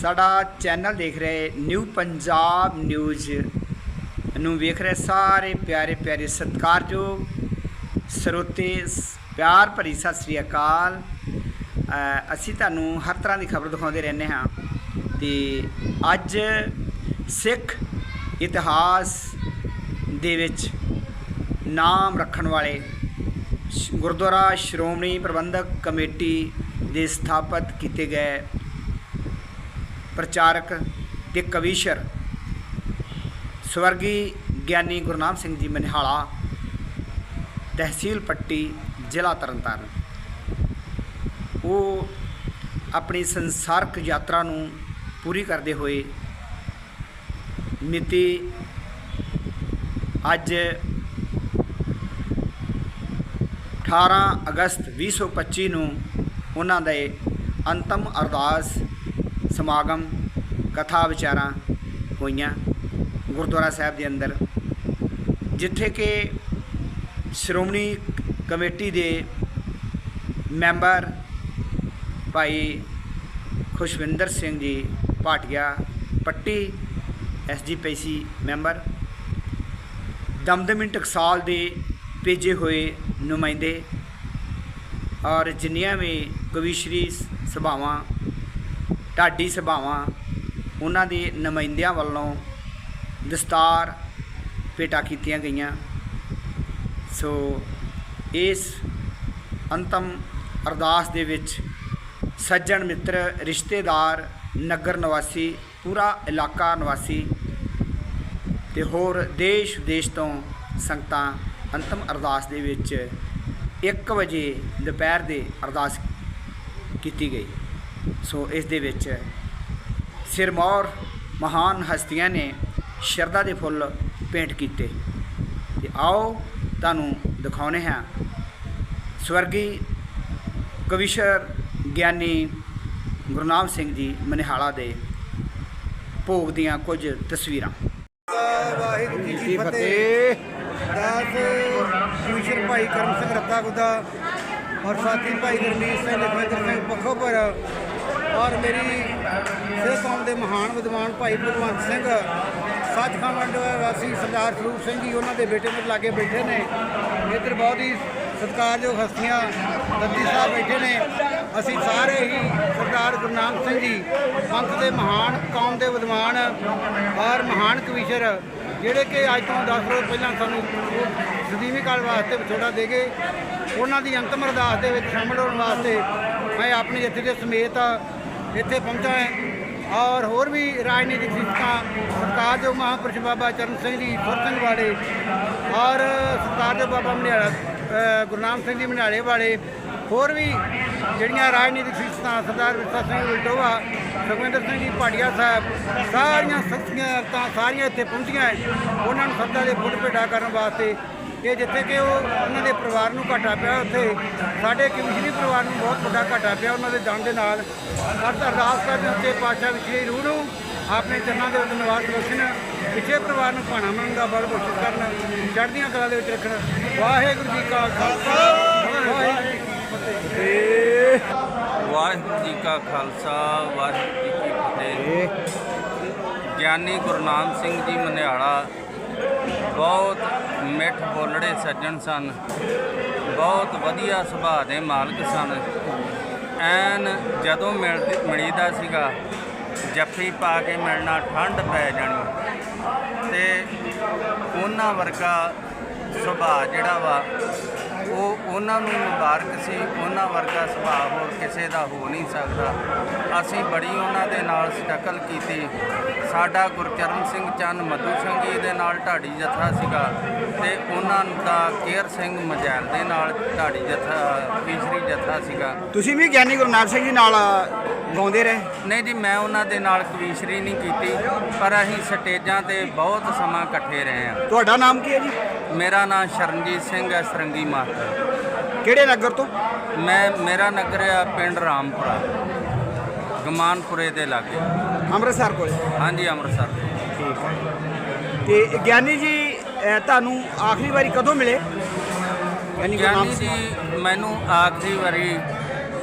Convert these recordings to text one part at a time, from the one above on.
ਸਾਡਾ ਚੈਨਲ ਦੇਖ ਰਹੇ ਨਿਊ ਪੰਜਾਬ ਨਿਊਜ਼ ਨੂੰ ਵੇਖ ਰਹੇ ਸਾਰੇ ਪਿਆਰੇ ਪਿਆਰੇ ਸਤਿਕਾਰਯੋਗ ਸਰੋਤੇ ਸ- ਪਿਆਰ ਭਰੀ ਸਤਿ ਸ੍ਰੀ ਅਕਾਲ। ਅਸੀਂ ਤੁਹਾਨੂੰ ਹਰ ਤਰ੍ਹਾਂ ਦੀ ਖਬਰ ਦਿਖਾਉਂਦੇ ਰਹਿੰਦੇ ਹਾਂ ਤੇ ਅੱਜ ਸਿੱਖ ਇਤਿਹਾਸ ਦੇ ਵਿੱਚ ਨਾਮ ਰੱਖਣ ਵਾਲੇ ਗੁਰਦੁਆਰਾ ਸ਼੍ਰੋਮਣੀ ਪ੍ਰਬੰਧਕ ਕਮੇਟੀ ਦੇ ਸਥਾਪਿਤ ਕੀਤੇ ਗਏ ਪ੍ਰਚਾਰਕ ਤੇ ਕਵੀਸ਼ਰ ਸਵਰਗੀ ਗਿਆਨੀ ਗੁਰਨਾਮ ਸਿੰਘ ਜੀ ਮਨਿਹਾਲਾ, ਤਹਿਸੀਲ ਪੱਟੀ, ਜ਼ਿਲ੍ਹਾ ਤਰਨਤਾਰਨ। ਉਹ ਆਪਣੀ ਸੰਸਾਰਕ ਯਾਤਰਾ ਨੂੰ ਪੂਰੀ ਕਰਦੇ ਹੋਏ ਮਿਤੀ ਅੱਜ 18 ਅਗਸਤ 2025 ਨੂੰ ਉਹਨਾਂ ਦੇ ਅੰਤਮ ਅਰਦਾਸ ਸਮਾਗਮ, ਕਥਾ ਵਿਚਾਰਾਂ ਹੋਈਆਂ ਗੁਰਦੁਆਰਾ ਸਾਹਿਬ ਦੇ ਅੰਦਰ, ਜਿੱਥੇ ਕਿ ਸ਼੍ਰੋਮਣੀ ਕਮੇਟੀ ਦੇ ਮੈਂਬਰ ਭਾਈ ਖੁਸ਼ਵਿੰਦਰ ਸਿੰਘ ਜੀ ਭਾਟੀਆ ਪੱਟੀ ਐਸਜੀਪੀਸੀ ਮੈਂਬਰ, ਦਮਦਮੀ ਟਕਸਾਲ ਦੇ ਭੇਜੇ ਹੋਏ ਨੁਮਾਇੰਦੇ ਔਰ ਜਿੰਨੀਆਂ ਵੀ ਕਵੀਸ਼ਰੀ ਸਭਾਵਾਂ ਢਾਡੀ ਸਭਾਵਾਂ, ਉਹਨਾਂ ਦੇ ਨੁਮਾਇੰਦਿਆਂ ਵੱਲੋਂ ਦਸਤਾਰ ਭੇਟਾ ਕੀਤੀਆਂ ਗਈਆਂ। ਸੋ ਇਸ ਅੰਤਮ ਅਰਦਾਸ ਦੇ ਵਿੱਚ ਸੱਜਣ ਮਿੱਤਰ, ਰਿਸ਼ਤੇਦਾਰ, ਨਗਰ ਨਿਵਾਸੀ, ਪੂਰਾ ਇਲਾਕਾ ਨਿਵਾਸੀ ਤੇ ਹੋਰ ਦੇਸ਼ ਵਿਦੇਸ਼ ਤੋਂ ਸੰਗਤਾਂ ਅੰਤਮ ਅਰਦਾਸ ਦੇ ਵਿੱਚ 1 ਵਜੇ ਦੁਪਹਿਰ ਦੇ ਅਰਦਾਸ ਕੀਤੀ ਗਈ। ਸੋ ਇਸ ਦੇ ਵਿੱਚ ਸਿਰਮੌਰ ਮਹਾਨ ਹਸਤੀਆਂ ਨੇ ਸ਼ਰਧਾ ਦੇ ਫੁੱਲ ਭੇਂਟ ਕੀਤੇ। ਤੇ ਆਓ ਤੁਹਾਨੂੰ ਦਿਖਾਉਨੇ ਹਾਂ। ਸਵਰਗੀ ਕਵੀਸ਼ਰ ਗਿਆਨੀ ਗੁਰਨਾਮ ਸਿੰਘ ਜੀ ਮਨਿਹਾਲਾ ਦੇ ਭੋਗ ਦੀਆਂ ਕੁਝ ਤਸਵੀਰਾਂ। ਵਾਹਿਗੁਰੂ ਜੀ ਕੀ ਫਤਿਹ। ਦਾਸ ਕਮਿਸ਼ਨ ਭਾਈ ਕਰਮ ਸਿੰਘ ਰੱਤਾ ਗੁੱਦਾ ਔਰ ਸਾਥੀ ਭਾਈ ਗੁਰਮੀਤ ਸਿੰਘ ਲਖਵਿੰਦਰ ਸਿੰਘ ਪੱਖੋਪੁਰ ਔਰ ਮੇਰੀ ਸਿੱਖ ਕੌਮ ਦੇ ਮਹਾਨ ਵਿਦਵਾਨ ਭਾਈ ਭਗਵੰਤ ਸਿੰਘ, ਸੱਚਖੰਡ ਵਾਸੀ ਸਰਦਾਰ ਸਰੂਪ ਸਿੰਘ ਜੀ, ਉਹਨਾਂ ਦੇ ਬੇਟੇ ਮੇਰੇ ਲਾਗੇ ਬੈਠੇ ਨੇ। ਇੱਧਰ ਬਹੁਤ ਹੀ ਸਤਿਕਾਰਯੋਗ ਹਸਤੀਆਂ, ਦੱਦੀ ਸਾਹਿਬ ਬੈਠੇ ਨੇ। ਅਸੀਂ ਸਾਰੇ ਹੀ ਸਰਦਾਰ ਗੁਰਨਾਮ ਸਿੰਘ ਜੀ, ਪੰਥ ਦੇ ਮਹਾਨ, ਕੌਮ ਦੇ ਵਿਦਵਾਨ ਔਰ ਮਹਾਨ ਕਵੀਸ਼ਰ, ਜਿਹੜੇ ਕਿ ਅੱਜ ਤੋਂ 10 ਰੋਜ਼ ਪਹਿਲਾਂ ਸਾਨੂੰ ਸਦੀਵੀ ਕਾਲ ਵਾਸਤੇ ਵਿਛੋੜਾ ਦੇ ਗਏ। ਉਹਨਾਂ ਦੀ ਅੰਤਮ ਅਰਦਾਸ ਦੇ ਵਿੱਚ ਸ਼ਾਮਲ ਹੋਣ ਵਾਸਤੇ ਮੈਂ ਆਪਣੀ ਜਥੇ ਦੇ ਸਮੇਤ ਇੱਥੇ ਪਹੁੰਚਾ ਹੈ ਔਰ ਹੋਰ ਵੀ ਰਾਜਨੀਤਿਕ ਸਿੱਖਾਂ ਸਰਕਾਰ ਜੋ ਮਹਾਂਪੁਰਸ਼ ਬਾਬਾ ਚਰਨ ਸਿੰਘ ਜੀ ਸੁਰ ਵਾਲੇ, ਔਰ ਸਰਕਾਰ ਜੋ ਬਾਬਾ ਮਨਿਆਲਾ ਗੁਰਨਾਮ ਸਿੰਘ ਜੀ ਮਨਿਆਲੇ ਵਾਲੇ, ਹੋਰ ਵੀ ਜਿਹੜੀਆਂ ਰਾਜਨੀਤਿਕ ਸਿੱਖਾਂ, ਸਰਦਾਰ ਵਿਰਸਾ ਸਿੰਘ ਉਲਟੋਵਾ ਸੁਖਵਿੰਦਰ ਸਿੰਘ ਜੀ ਭਾਟੀਆ ਸਾਹਿਬ, ਸਾਰੀਆਂ ਸ਼ਖਸੀਆਂ ਤਾਂ ਸਾਰੀਆਂ ਇੱਥੇ ਪਹੁੰਚੀਆਂ ਹੈ। ਉਹਨਾਂ ਨੂੰ ਸੱਤਾ ਦੇ ਫੁੱਲ ਭੇਟਾ ਕਰਨ ਵਾਸਤੇ ਕਿ ਜਿੱਥੇ ਕਿ ਉਹ ਉਹਨਾਂ ਦੇ ਪਰਿਵਾਰ ਨੂੰ ਘਾਟਾ ਪਿਆ ਉੱਥੇ। ਸਾਡੇ ਕਮਿਸ਼ਨਰੀ ਪਰਿਵਾਰ ਨੂੰ ਬਹੁਤ ਵੱਡਾ ਘਾਟਾ ਪਿਆ ਉਹਨਾਂ ਦੇ ਦਾਨ ਦੇ ਨਾਲ। ਅਰਥ ਅਰਦਾਸ ਕਰਦੇ ਉੱਤੇ ਪਾਤਸ਼ਾਹ ਵਿਸ਼ੇ ਰੂਹ ਨੂੰ, ਆਪਣੇ ਚਰਨਾਂ ਦੇ ਵਿੱਚ ਨਿਵਾਸ ਬਖਸ਼ਣ, ਪਿਛੇ ਪਰਿਵਾਰ ਨੂੰ ਭਾਣਾ ਮੰਨਣ ਦਾ ਬਲ ਬਖਸ਼ਿਸ਼ ਕਰਨ, ਚੜ੍ਹਦੀਆਂ ਕਲਾ ਦੇ ਵਿੱਚ ਰੱਖਣ। ਵਾਹਿਗੁਰੂ ਜੀ ਕਾ ਖਾਲਸਾ, ਵਾਹਿਗੁਰੂ ਜੀ ਕੀ ਫਤਿਹ। ਵਾਹਿਗੁਰੂ ਜੀ ਕਾ ਖਾਲਸਾ, ਵਾਹਿਗੁਰੂ ਜੀ ਕੀ ਫਤਿਹ। ਗਿਆਨੀ ਗੁਰਨਾਮ ਸਿੰਘ ਜੀ ਮਨਿਆਲਾ ਬਹੁਤ ਮਿੱਠ ਬੋਲੜੇ ਸੱਜਣ ਸਨ। ਬਹੁਤ ਵਧੀਆ ਸੁਭਾਅ ਦੇ ਮਾਲਕ ਸਨ। ਐਨ ਜਦੋਂ ਮਿਲਦੀ ਮਿਲੀਦਾ ਸੀਗਾ, ਜੱਫੀ ਪਾ ਕੇ ਮਿਲਣਾ ਠੰਡ ਪੈ ਜਾਣੀ। ਤੇ ਉਹਨਾਂ ਵਰਗਾ ਸੁਭਾਅ ਜਿਹੜਾ ਵਾ ਉਹ ਉਹਨਾਂ ਨੂੰ ਮੁਬਾਰਕ ਸੀ, ਉਹਨਾਂ ਵਰਗਾ ਸੁਭਾਅ ਹੋਰ ਕਿਸੇ ਦਾ ਹੋ ਨਹੀਂ ਸਕਦਾ। ਅਸੀਂ ਬੜੀ ਉਹਨਾਂ ਦੇ ਨਾਲ ਸਟਕਲ ਕੀਤੀ। ਸਾਡਾ ਗੁਰਚਰਨ ਸਿੰਘ ਚੰਨ ਮਧੂ ਸਿੰਘ ਜੀ ਦੇ ਨਾਲ ਢਾਡੀ ਜਥਾ ਸੀਗਾ ਤੇ ਉਹਨਾਂ ਦਾ ਕੇਰ ਸਿੰਘ ਮਜੈਲ ਦੇ ਨਾਲ ਢਾਡੀ ਜਥਾ ਤੀਸਰੀ ਜਥਾ ਸੀਗਾ। ਤੁਸੀਂ ਵੀ ਗਿਆਨੀ ਗੁਰੂ ਨਾਨਕ ਸਿੰਘ ਜੀ ਨਾਲ ਗਾਉਂਦੇ ਰਹੇ? ਨਹੀਂ ਜੀ ਮੈਂ ਉਹਨਾਂ ਦੇ ਨਾਲ ਕਵੀਸ਼ਰੀ ਨਹੀਂ ਕੀਤੀ ਪਰ ਅਸੀਂ ਸਟੇਜਾਂ ਤੇ ਬਹੁਤ ਸਮਾਂ ਇਕੱਠੇ ਰਹੇ ਹਾਂ। ਤੁਹਾਡਾ ਨਾਮ ਕੀ ਹੈ ਜੀ? ਮੇਰਾ ਨਾਮ ਸ਼ਰਨਜੀਤ ਸਿੰਘ ਹੈ ਸਰੰਗੀ ਮਾਸਟਰ ਕਿਹੜੇ ਨਗਰ ਤੋਂ? ਮੈਂ ਮੇਰਾ ਨਗਰ ਆ ਪਿੰਡ ਰਾਮਪੁਰਾ ਗਮਾਨਪੁਰੇ ਦੇ ਲਾਗੇ। ਅੰਮ੍ਰਿਤਸਰ ਕੋਲ? ਹਾਂਜੀ ਅੰਮ੍ਰਿਤਸਰ। ਤੋਂ। ਠੀਕ ਹੈ। ਤੇ ਗਿਆਨੀ ਜੀ ਅਹ ਤੁਹਾਨੂੰ ਆਖਰੀ ਵਾਰੀ ਕਦੋਂ ਮਿਲੇ? ਗਿਆਨੀ ਗੁਰਨਾਮ ਗਿਆਨੀ ਸਿੰਘ ਜੀ ਮੈਨੂੰ ਆਖਰੀ ਵਾਰੀ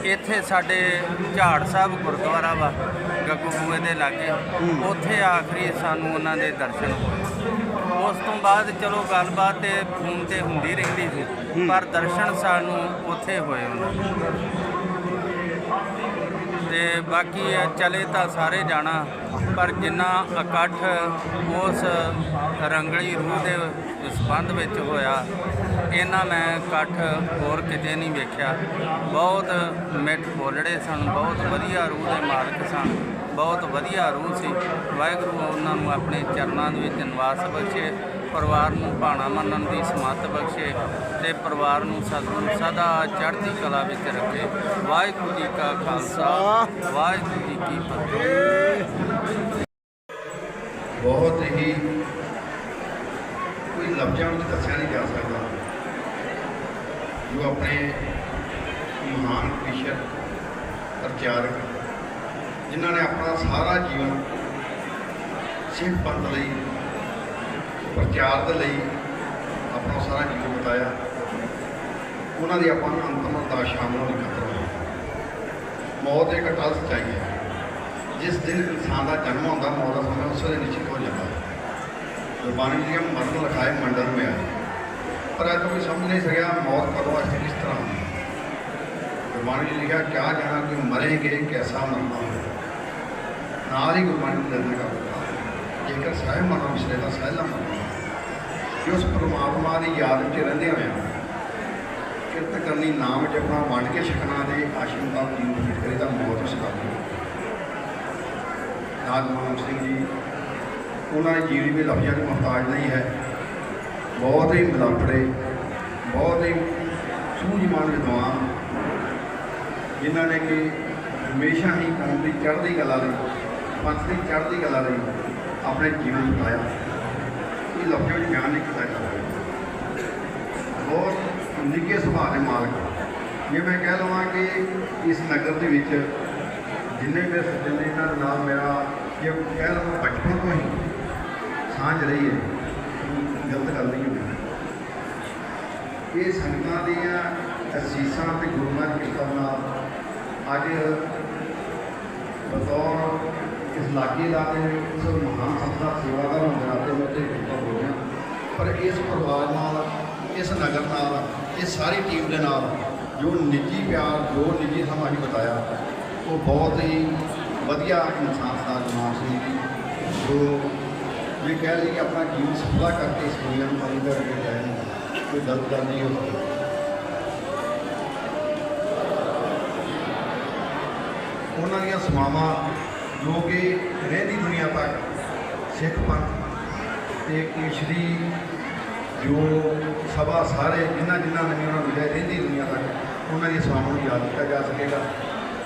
ਇੱਥੇ ਸਾਡੇ ਝਾੜ ਸਾਹਿਬ ਗੁਰਦੁਆਰਾ ਵਾ ਗੱਗੂਬੂਏ ਦੇ ਲਾਗੇ। ਉੱਥੇ ਆਖਰੀ ਸਾਨੂੰ ਉਹਨਾਂ ਦੇ ਦਰਸ਼ਨ ਹੋਏ। ਉਸ ਤੋਂ ਬਾਅਦ ਚਲੋ ਗੱਲਬਾਤ ਤੇ ਫੋਨ ਤੇ ਹੁੰਦੀ ਰਹਿੰਦੀ ਸੀ। ਪਰ ਦਰਸ਼ਨ ਸਾਨੂੰ ਉੱਥੇ ਹੋਏ ਉਹਨਾਂ ਦੇ। ਤੇ ਬਾਕੀ ਇਹ ਚਲੇ ਤਾਂ ਸਾਰੇ ਜਾਣਾ, ਪਰ ਜਿੰਨਾ ਇਕੱਠ ਉਸ ਰੰਗਲੀ ਰੂਹ ਦੇ ਸੰਬੰਧ ਵਿੱਚ ਹੋਇਆ ਇਹਨਾਂ ਮੈਂ ਇਕੱਠ ਹੋਰ ਕਿਤੇ ਨਹੀਂ ਵੇਖਿਆ। ਬਹੁਤ ਮਿੱਠ ਬੋਲੜੇ ਸਨ, ਬਹੁਤ ਵਧੀਆ ਰੂਹ ਦੇ ਮਾਲਕ ਸਨ, ਬਹੁਤ ਵਧੀਆ ਰੂਹ ਸੀ। ਵਾਹਿਗੁਰੂ ਉਹਨਾਂ ਨੂੰ ਆਪਣੇ ਚਰਨਾਂ ਦੇ ਵਿੱਚ ਨਿਵਾਸ ਬਖਸ਼ੇ। ਪਰਿਵਾਰ ਨੂੰ ਭਾਣਾ ਮੰਨਣ ਦੀ ਸਮੱਤ ਬਖਸ਼ੇ ਤੇ ਪਰਿਵਾਰ ਨੂੰ ਸਤਿਗੁਰੂ ਸਦਾ ਚੜ੍ਹਦੀ ਕਲਾ ਵਿੱਚ ਰੱਖੇ। ਵਾਹਿਗੁਰੂ ਜੀ ਕਾ ਖਾਲਸਾ, ਵਾਹਿਗੁਰੂ ਜੀ ਕੀ ਫਤਿਹ। ਬਹੁਤ ਹੀ ਕੋਈ ਲਫ਼ਜ਼ਾਂ ਵਿੱਚ ਦੱਸਿਆ ਨਹੀਂ ਜਾ ਸਕਦਾ। ਜੋ ਆਪਣੇ ਮਹਾਨ ਕ੍ਰਿਸ਼ਨ, ਪ੍ਰਚਾਰਕ, ਜਿਨ੍ਹਾਂ ਨੇ ਆਪਣਾ ਸਾਰਾ ਜੀਵਨ ਸਿੱਖ ਪੰਥ ਲਈ ਪ੍ਰਚਾਰ ਦੇ ਲਈ ਆਪਣਾ ਸਾਰਾ ਜੀਵਨ ਬਤਾਇਆ। ਉਹਨਾਂ ਦੀ ਆਪਾਂ ਅੰਤਮ ਅਰਦਾਸ ਸ਼ਾਮਲ ਹੋਣੀ ਖਤਰਾ ਮੌਤ ਇੱਕ ਅਟਲ ਸੱਚਾਈ ਹੈ। ਜਿਸ ਦਿਨ ਇਨਸਾਨ ਦਾ ਜਨਮ ਹੁੰਦਾ, ਮੌਤ ਦਾ ਸਮਾਂ ਉਸ ਵੇਲੇ ਨਿਸ਼ਚਿਤ ਹੋ ਜਾਂਦਾ ਹੈ। ਗੁਰਬਾਣੀ ਦੀਆਂ ਮਰਨ ਲਿਖਾਏ ਮੰਡਲ में ਆਏ ਪਰ ਅੱਜ ਕੋਈ ਸਮਝ ਨਹੀਂ ਸਕਿਆ ਮੌਤ ਕਦੋਂ ਆਸਤੇ ਕਿਸ ਤਰ੍ਹਾਂ ਹੋਣੀ ਗੁਰਬਾਣੀ 'ਚ ਲਿਖਿਆ, ਕਿਆ ਜਾਣਾ ਕਿ ਮਰੇਗੇ, ਕੈਸਾ ਮਰਨਾ ਹੈ ਨਾਲ ਹੀ ਗੁਰਬਾਣੀ ਨੂੰ ਦਰਜ ਕਰ ਦਿੱਤਾ ਜੇਕਰ ਸਹਿ ਮਰਨਾ ਵਿਸਰੇ ਦਾ ਸਹਿਲਾ ਮਰਨਾ ਕਿ ਉਸ ਪਰਮਾਤਮਾ ਦੀ ਯਾਦ ਵਿੱਚ ਰਹਿੰਦੇ ਹੋਇਆ ਕਿਰਤ ਕਰਨੀ ਨਾਮ ਜਪਣਾ ਵੰਡ ਕੇ ਛਕਣਾ ਦੇ ਆਸ਼ਰਮ ਦਾ ਜੀਵਨ fit ਕਰੇ ਤਾਂ ਮੌਤ ਉਸ ਕਰਦੀ ਨਾਗ ਮਾਨ ਸਿੰਘ ਜੀ, ਉਹਨਾਂ ਦੀ ਜੀਵਨੀ ਵੀ ਲਫ਼ਜ਼ਾਂ ਦੀ ਮੁਹਤਾਜ ਨਹੀਂ ਹੈ। ਬਹੁਤ ਹੀ ਮਿਲਾਪੜੇ ਬਹੁਤ ਹੀ ਸੂਝਵਾਨ ਵਿਦਵਾਨ, ਜਿਨ੍ਹਾਂ ਨੇ ਕਿ ਹਮੇਸ਼ਾ ਹੀ ਕੌਮ ਦੀ ਚੜ੍ਹਦੀ ਕਲਾ ਲਈ, ਪੰਥ ਦੀ ਚੜ੍ਹਦੀ ਕਲਾ ਲਈ ਆਪਣੇ ਜੀਵਨ ਬਿਤਾਇਆ। ਇਹ ਵਿੱਚ ਬਿਆਨ ਨਹੀਂ ਕੀਤਾ ਜਾ ਸਕਦਾ ਬਹੁਤ ਨਿੱਘੇ ਸੁਭਾਅ ਦੇ ਮਾਲਕ। ਜੇ ਮੈਂ ਕਹਿ ਲਵਾਂ ਕਿ ਇਸ ਨਗਰ ਦੇ ਵਿੱਚ ਜਿੰਨੇ ਮੇਰੇ ਸੱਜਣ ਨੇ, ਇਹਨਾਂ ਦੇ ਨਾਲ ਮੇਰਾ ਜੇ ਕਹਿ ਲਵਾਂ ਬਚਪਨ ਤੋਂ ਹੀ ਸਾਂਝ ਰਹੀ ਹੈ, ਗਲਤ ਗੱਲ ਨਹੀਂ ਹੋਈ ਇਹ ਸੰਗਤਾਂ ਦੀਆਂ ਅਸੀਸਾਂ ਤੇ ਗੁਰੂਆਂ ਦੀ ਕਿਰਪਾ ਨਾਲ ਅੱਜ ਬਤੌਰ ਇਸ ਲਾਗੇ ਲਾਗੇ ਉਸ ਮਹਾਨ ਸੰਸਥਾ ਸੇਵਾਦਾਰ ਹੋਣ ਦੇ ਨਾਤੇ ਮੈਂ ਤੇ ਕਿਰਪਾ ਹੋ ਗਿਆ ਪਰ ਇਸ ਪਰਿਵਾਰ ਨਾਲ, ਇਸ ਨਗਰ ਨਾਲ, ਇਹ ਸਾਰੀ ਟੀਮ ਦੇ ਨਾਲ ਜੋ ਨਿੱਜੀ ਪਿਆਰ, ਜੋ ਨਿੱਜੀ ਸਮਾਂ ਹੀ ਬਤਾਇਆ, ਉਹ ਬਹੁਤ ਹੀ ਵਧੀਆ ਇਨਸਾਨ ਦਾ ਜਨਾਬ ਸੀ। ਜੋ ਇਹ ਕਹਿ ਲਈ ਕਿ ਆਪਣਾ ਜੀਵਨ ਸਫਲਾ ਕਰਕੇ ਇਸ ਦੁਨੀਆ ਨੂੰ ਮਾਰੀ ਕਰ ਕੇ ਜਾਏ ਕੋਈ ਗਲਤ ਗੱਲ ਨਹੀਂ ਹੋ ਉਹਨਾਂ ਦੀਆਂ ਸਮਾਵਾਂ ਜੋ ਕਿ ਰਹਿੰਦੀ ਦੁਨੀਆ ਤੱਕ ਸਿੱਖ ਪੰਥ ਤੇ ਕੇਸ਼ਰੀ ਜੋ ਸਭਾ ਸਾਰੇ ਜਿਨ੍ਹਾਂ ਜਿਨ੍ਹਾਂ ਨੇ ਵੀ ਉਹਨਾਂ ਨੂੰ ਮਿਲਿਆ ਰਹਿੰਦੀ ਦੁਨੀਆ ਤੱਕ ਉਹਨਾਂ ਦੀਆਂ ਸਮਾਵਾਂ ਨੂੰ ਯਾਦ ਕੀਤਾ ਜਾ ਸਕੇਗਾ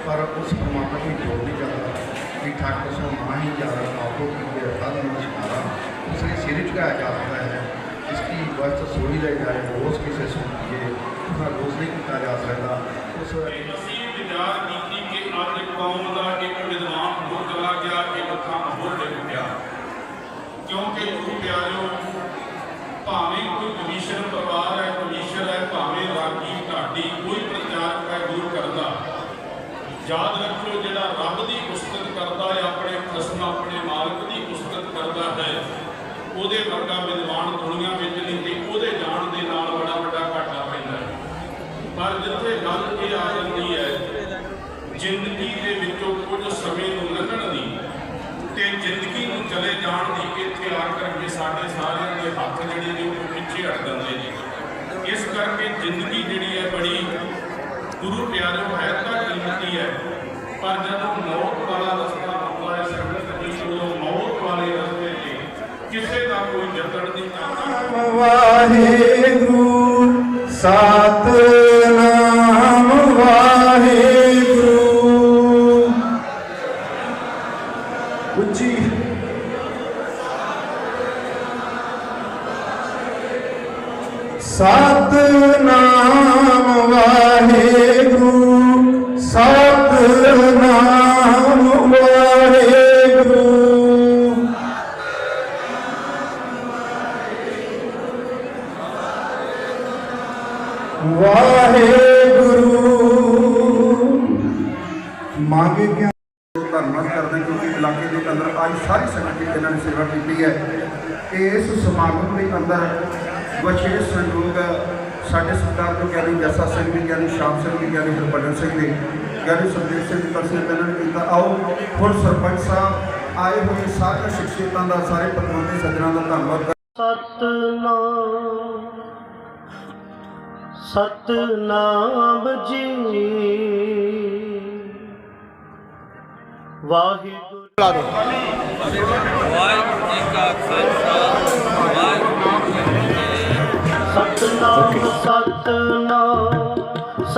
ਪਰ ਉਸ ਪਰਮਾਤਮਾ ਕੋਈ ਜੋੜ ਨਹੀਂ ਕਰਦਾ ਕਿ ਠਾਕ ਸੋ ਨਾ ਹੀ ਜਾਦਾ ਆਪੋ ਕੀ ਰਤਾ ਦਾ ਨਮਸਕਾਰਾ ਉਸੇ ਸਿਰ ਝੁਕਾਇਆ ਜਾ ਸਕਦਾ ਹੈ ਇਸ ਦੀ ਵਸਤ ਸੋਈ ਲੈ ਜਾਏ ਰੋਜ਼ ਕਿਸੇ ਸੁਣੀਏ ਉਸਦਾ ਰੋਜ਼ ਨਹੀਂ ਕੀਤਾ ਜਾ ਸਕਦਾ ਉਸ ਅਸੀਂ ਵਿਚਾਰ ਕੀਤੀ ਕਿ ਅੱਜ ਕੌਮ ਦਾ ਇੱਕ ਵਿਦਵਾਨ ਹੋਰ ਚਲਾ ਗਿਆ ਇੱਕ ਥਾਂ ਹੋਰ ਡਿੱਗ ਪਿਆ ਕਿਉਂਕਿ ਗੁਰੂ ਪਿਆਰਿਓ ਭਾਵੇਂ ਕੋਈ ਕਮਿਸ਼ਨ ਪਰਿਵਾਰ ਹੈ ਕਮਿਸ਼ਨ ਹੈ, ਭਾਵੇਂ ਰਾਗੀ, ਢਾਡੀ, ਕੋਈ ਪ੍ਰਚਾਰਕ ਹੈ ਗੁਰੂ ਕਰਦਾ। ਯਾਦ ਰੱਖਿਓ ਜਿਹੜਾ ਰੱਬ ਦੀ ਉਸਤਤ ਕਰਦਾ ਹੈ ਆਪਣੇ ਖਸਮ, ਆਪਣੇ ਮਾਲਕ ਦੀ ਉਸਤਤ ਕਰਦਾ ਹੈ, ਉਹਦੇ ਵਰਗਾ ਵਿਦਵਾਨ ਦੁਨੀਆ ਵਿੱਚ ਨਹੀਂ ਤੇ ਉਹਦੇ ਜਾਣ ਦੇ ਨਾਲ ਬੜਾ ਵੱਡਾ ਘਾਟਾ ਪੈਂਦਾ ਹੈ। ਪਰ ਜਿੱਥੇ ਗੱਲ ਇਹ ਆ ਜਾਂਦੀ ਹੈ, ਜ਼ਿੰਦਗੀ ਦੇ ਵਿੱਚੋਂ ਕੁਝ ਸਮੇਂ ਨੂੰ ਲੰਘਣ ਦੀ ਤੇ ਜ਼ਿੰਦਗੀ ਨੂੰ ਚਲੇ ਜਾਣ ਦੀ ਇੱਥੇ ਆ ਕਰਕੇ ਸਾਡੇ ਸਾਰਿਆਂ ਦੇ ਹੱਥ ਜਿਹੜੇ ਨੇ ਉਹ ਪਿੱਛੇ ਹਟ ਜਾਂਦੇ ਨੇ ਇਸ ਕਰਕੇ ਜ਼ਿੰਦਗੀ ਜਿਹੜੀ ਹੈ ਬੜੀ ਗੁਰੂ ਪਿਆਰਿਓ ਹੈ ਤਾਂ ਕੀਮਤੀ ਹੈ। ਪਰ ਜਦੋਂ ਮੌਤ ਵਾਲਾ ਰਸਤਾ ਆਉਂਦਾ ਹੈ ਸੰਗਤ ਦੀ ਉਦੋਂ ਮੌਤ ਵਾਲੇ ਰਸਤੇ ਤੇ ਕਿਸੇ ਦਾ ਕੋਈ ਯਤਨ ਨਹੀਂ ਕਰਦਾ ਵਾਹਿਗੁਰੂ, ਸਤਨਾਮ ਵਾਹਿਗੁਰੂ ਸਤਨਾਮ ਵਾਹਿਗੁਰੂ ਸਤਨਾਮ ਵਾਹਿਗੁਰੂ। ਵਾਹਿਗੁਰੂ। ਮੰਗ ਕੇ ਧੰਨਵਾਦ ਕਰਦੇ ਕਿਉਂਕਿ ਇਲਾਕੇ ਦੇ ਅੰਦਰ ਅੱਜ ਸਾਰੀ ਸੰਗਤ ਜਿਨ੍ਹਾਂ ਨੇ ਸੇਵਾ ਕੀਤੀ ਹੈ। ਇਸ ਸਮਾਗਮ ਦੇ ਅੰਦਰ ਵਿਸ਼ੇਸ਼ ਸੰਯੋਗ ਸਾਡੇ ਸਰਦਾਰ ਤੋਂ ਗਿਆਨੀ ਜੱਸਾ ਸਿੰਘ ਜੀ ਗਿਆਨੀ ਸ਼ਾਮ ਸਿੰਘ ਜੀ ਗਿਆਨੀ ਹਰਭਜਨ ਸਿੰਘ ਜੀ ਗਿਆਨੀ ਸੁਖਦੇਵ ਸਿੰਘ ਜੀ ਤਰਸੇ ਇਹਨਾਂ ਨੇ ਕੀਤਾ। ਆਓ ਹੁਣ ਸਰਪੰਚ ਸਾਹਿਬ ਆਏ ਹੋਏ ਸਾਰੇ ਸ਼ਖਸੀਅਤਾਂ ਦਾ ਸਾਰੇ ਪਤਵੰਤੇ ਸੱਜਣਾਂ ਦਾ ਧੰਨਵਾਦ ਕਰਦੇ ਸਤਨਾਮ ਸਤਨਾਮ ਜੀ। ਵਾਹਿਗੁਰੂ। ਵਾਹਿਗੁਰੂ ਜੀ ਕਾ ਖਾਲਸਾ।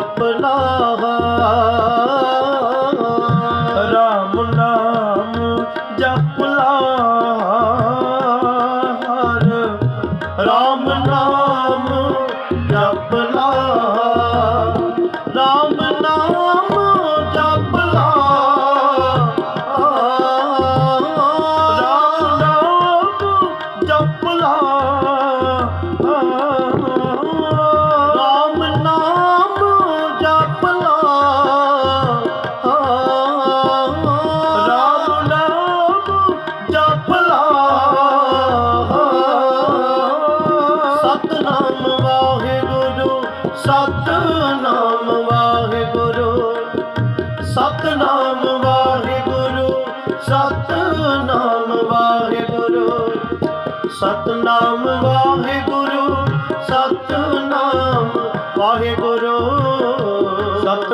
ਪਲਾਹਾ RAM ਨਾਮ ਜਪ ਲਾਹਾ RAM ਨਾਮ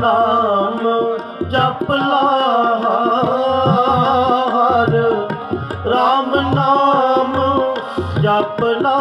ਨਾਮ ਜਪ ਲਾ ਹਰ ਰਾਮ ਨਾਮ ਜਪ ਲਾ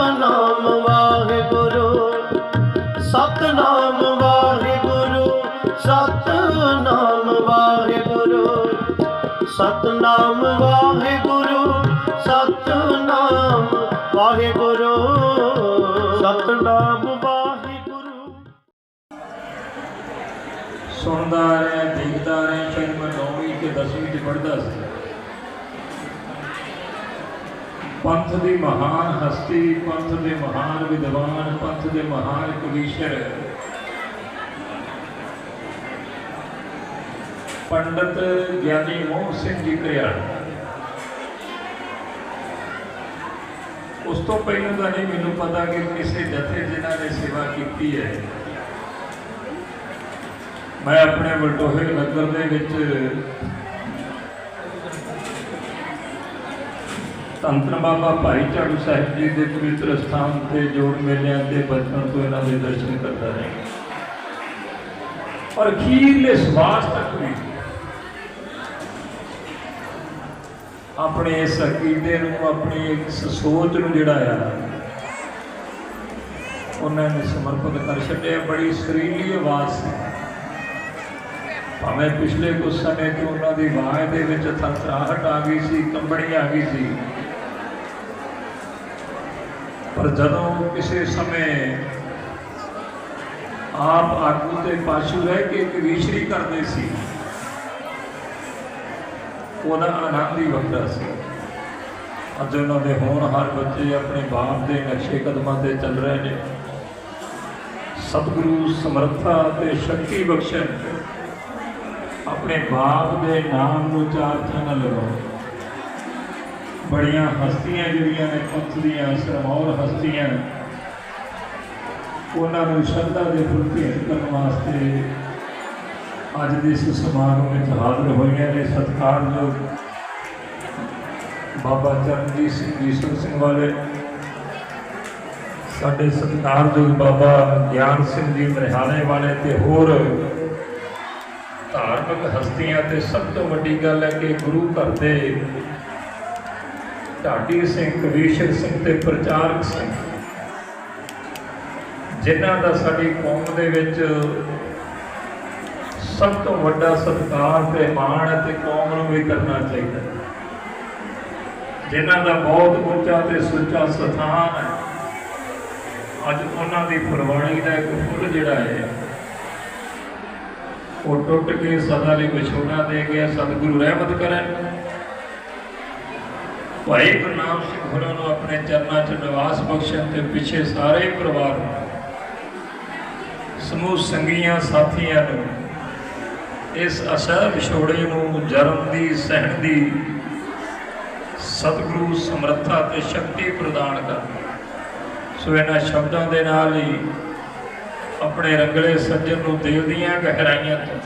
ਸਤਨਾਮ ਵਾਹਿਗੁਰੂ ਸਤਨਾਮ ਵਾਹਿਗੁਰੂ ਸਤਨਾਮ ਵਾਹਿਗੁਰੂ ਸਤਨਾਮ ਵਾਹਿਗੁਰੂ ਸਤਨਾਮ ਵਾਹਿਗੁਰੂ ਸਤਨਾਮ ਵਾਹਿਗੁਰੂ। ਸੁਣਦਾ ਰਿਹਾ, ਦੇਖਦਾ ਰਿਹਾ ਫਿਰ ਮੈਂ ਨੌਵੀਂ ਤੇ ਦਸਵੀਂ ਚ ਪੜ੍ਹਦਾ ਸੀ। ਪੰਥ ਦੀ ਮਹਾਨ ਹਸਤੀ, ਪੰਥ ਦੇ ਮਹਾਨ ਵਿਦਵਾਨ, ਪੰਥ ਦੇ ਮਹਾਨ ਕਵੀਸ਼ਰ ਪੰਡਤ ਗਿਆਨੀ ਮੋਹਨ ਸਿੰਘ ਜੀ ਕਰਿਆੜ ਉਸ ਤੋਂ ਪਹਿਲਾਂ ਤਾਂ ਨਹੀਂ ਮੈਨੂੰ ਪਤਾ ਕਿ ਕਿਸੇ ਜਥੇ ਜਿਨ੍ਹਾਂ ਨੇ ਸੇਵਾ ਕੀਤੀ ਹੈ। ਮੈਂ ਆਪਣੇ ਵਲਟੋਹੇ ਨਗਰ ਦੇ ਵਿੱਚ ਧੰਨ ਬਾਬਾ ਭਾਈ ਝਾੜੂ ਸਾਹਿਬ ਜੀ ਦੇ ਪਵਿੱਤਰ ਸਥਾਨ ਤੇ ਜੋੜ ਮੇਲਿਆਂ ਤੇ ਬਚਪਨ ਤੋਂ ਇਹਨਾਂ ਦੇ ਦਰਸ਼ਨ ਕਰਦਾ ਰਿਹਾ। ਔਰ ਅਖੀਰਲੇ ਸਵਾਸ ਤੱਕ ਵੀ ਆਪਣੇ ਇਸ ਅਕੀਦੇ ਨੂੰ, ਆਪਣੀ ਇਸ ਸੋਚ ਨੂੰ ਜਿਹੜਾ ਆ, ਉਹਨਾਂ ਨੇ ਸਮਰਪਿਤ ਕਰ ਛੱਡਿਆ। ਬੜੀ ਸੁਰੀਲੀ ਆਵਾਜ਼ ਸੀ। ਭਾਵੇਂ ਪਿਛਲੇ ਕੁਝ ਸਮੇਂ ਤੋਂ ਉਹਨਾਂ ਦੀ ਆਵਾਜ਼ ਦੇ ਵਿੱਚ ਥਰਥਰਾਹਟ ਆ ਗਈ ਸੀ, ਕੰਬਣੀ ਆ ਗਈ ਸੀ ਪਰ ਜਦੋਂ ਕਿਸੇ ਸਮੇਂ ਆਪ ਆਗੂ ਤੇ ਪਾਸ਼ੂ ਰਹਿ ਕੇ ਕਵੀਸ਼ਰੀ ਕਰਦੇ ਸੀ, ਉਹਦਾ ਆਨੰਦ ਹੀ ਵੱਖਰਾ ਸੀ। ਅੱਜ ਉਹਨਾਂ ਦੇ ਹੋਣ ਹਰ ਬੱਚੇ ਆਪਣੇ ਬਾਪ ਦੇ ਨਕਸ਼ੇ ਕਦਮਾਂ ਤੇ ਚੱਲ ਰਹੇ ਨੇ। ਸਤਿਗੁਰੂ ਸਮਰੱਥਾ ਤੇ ਸ਼ਕਤੀ ਬਖਸ਼ਣ, ਆਪਣੇ ਬਾਪ ਦੇ ਨਾਮ ਨੂੰ ਚਾਰ ਚੰਨ ਲਗਾਓ। ਬੜੀਆਂ ਹਸਤੀਆਂ ਜਿਹੜੀਆਂ ਨੇ, ਪੰਥ ਦੀਆਂ ਸਰਮੌਰ ਹਸਤੀਆਂ ਉਹਨਾਂ ਨੂੰ ਸ਼ਰਧਾ ਦੇ ਫੁੱਲ ਭੇਟ ਕਰਨ ਵਾਸਤੇ ਅੱਜ ਦੇ ਇਸ ਸਮਾਗਮ ਵਿੱਚ ਹਾਜ਼ਰ ਹੋਈਆਂ ਨੇ ਸਤਿਕਾਰਯੋਗ ਬਾਬਾ ਚਰਨਜੀਤ ਸਿੰਘ ਈਸ਼ਵਰ ਸਿੰਘ ਵਾਲੇ, ਸਾਡੇ ਸਤਿਕਾਰਯੋਗ ਬਾਬਾ ਗਿਆਨ ਸਿੰਘ ਜੀ ਮਰਿਹਾਲੇ ਵਾਲੇ ਤੇ ਹੋਰ ਧਾਰਮਿਕ ਹਸਤੀਆਂ ਤੇ ਸਭ ਤੋਂ ਵੱਡੀ ਗੱਲ ਹੈ ਕਿ ਗੁਰੂ ਘਰ ਦੇ ਢਾਡੀ ਸਿੰਘ, ਕਵੀਸ਼ਰ ਸਿੰਘ ਤੇ ਪ੍ਰਚਾਰਕ ਸਿੰਘ। ਜਿਨ੍ਹਾਂ ਦਾ ਸਾਡੀ ਕੌਮ ਦੇ ਵਿੱਚ ਸਭ ਤੋਂ ਵੱਡਾ ਸਤਿਕਾਰ ਤੇ ਮਾਣ ਹੈ ਤੇ ਕੌਮ ਨੂੰ ਵੀ ਕਰਨਾ ਚਾਹੀਦਾ ਹੈ। ਜਿਨ੍ਹਾਂ ਦਾ ਬਹੁਤ ਉੱਚਾ ਤੇ ਸੁੱਚਾ ਸਥਾਨ ਹੈ। ਅੱਜ ਉਹਨਾਂ ਦੀ ਫਰਵਾਣੀ ਦਾ ਇੱਕ ਫੁੱਲ ਜਿਹੜਾ ਹੈ, ਉਹ ਟੁੱਟ ਕੇ ਸਦਾ ਲਈ ਵਿਛੋੜਾ ਦੇ ਗਿਆ। ਸਤਿਗੁਰੂ ਰਹਿਮਤ ਕਰਨ। ਭਾਈ ਗੁਰਨਾਮ ਸਿੰਘ ਹੋਰਾਂ ਨੂੰ ਆਪਣੇ ਚਰਨਾਂ 'ਚ ਨਿਵਾਸ ਬਖਸ਼ਣ ਤੇ ਪਿੱਛੇ ਸਾਰੇ ਪਰਿਵਾਰ ਨੂੰ, ਸਮੂਹ ਸੰਗੀਆਂ ਸਾਥੀਆਂ ਨੂੰ, ਇਸ ਅਸਹਿ ਵਿਛੋੜੇ ਨੂੰ ਜਨਮ ਦੀ, ਸਹਿਣ ਦੀ ਸਤਿਗੁਰੂ ਸਮਰੱਥਾ ਤੇ ਸ਼ਕਤੀ ਪ੍ਰਦਾਨ ਕਰ ਸੋ ਇਹਨਾਂ ਸ਼ਬਦਾਂ ਦੇ ਨਾਲ ਹੀ ਆਪਣੇ ਰੰਗਲੇ ਸੱਜਣ ਨੂੰ ਦੇਵ ਦੀਆਂ ਗਹਿਰਾਈਆਂ ਤੋਂ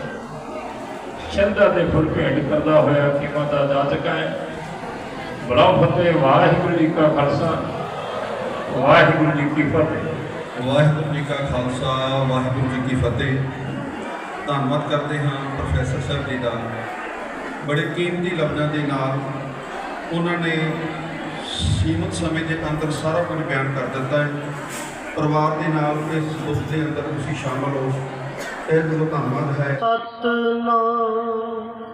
ਸ਼ਰਧਾ ਦੇ ਫੁੱਲ ਭੇਟ ਕਰਦਾ ਹੋਇਆ ਕੀਮਤ ਦਾ ਚੁੱਕਾ ਹੈ। ਬੜਾ ਫਤਿਹ ਵਾਹਿਗੁਰੂ ਜੀ ਕਾ ਖਾਲਸਾ। ਵਾਹਿਗੁਰੂ ਜੀ ਕੀ ਫਤਿਹ। ਵਾਹਿਗੁਰੂ ਜੀ ਕਾ ਖਾਲਸਾ ਵਾਹਿਗੁਰੂ ਜੀ ਕੀ ਫਤਿਹ। ਧੰਨਵਾਦ ਕਰਦੇ ਹਾਂ ਪ੍ਰੋਫੈਸਰ ਸਾਹਿਬ ਜੀ ਦਾ। ਬੜੇ ਕੀਮਤੀ ਲਫ਼ਜ਼ਾਂ ਦੇ ਨਾਲ ਉਹਨਾਂ ਨੇ ਸੀਮਤ ਸਮੇਂ ਦੇ ਅੰਦਰ ਸਾਰਾ ਕੁਝ ਬਿਆਨ ਕਰ ਦਿੱਤਾ ਹੈ। ਪਰਿਵਾਰ ਦੇ ਨਾਲ ਇਸ ਦੁੱਖ ਦੇ ਅੰਦਰ ਤੁਸੀਂ ਸ਼ਾਮਲ ਹੋ। ਇਹ ਦਿਲੋਂ ਧੰਨਵਾਦ ਹੈ। ਸਤਨਾਮ।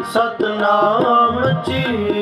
ਸਤਨਾਮ ਜੀ।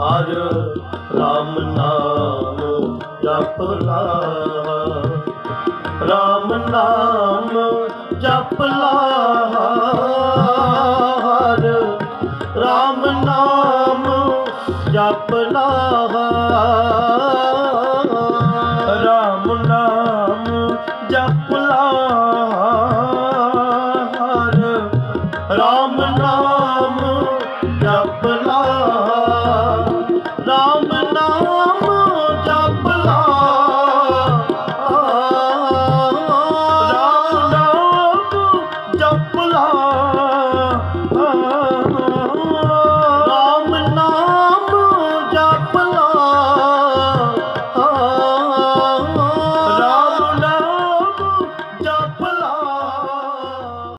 ਹਰ ਰਾਮ ਨਾਮ ਜਪ ਲਾ ਰਾਮ ਨਾਮ ਜਪ ਲਾ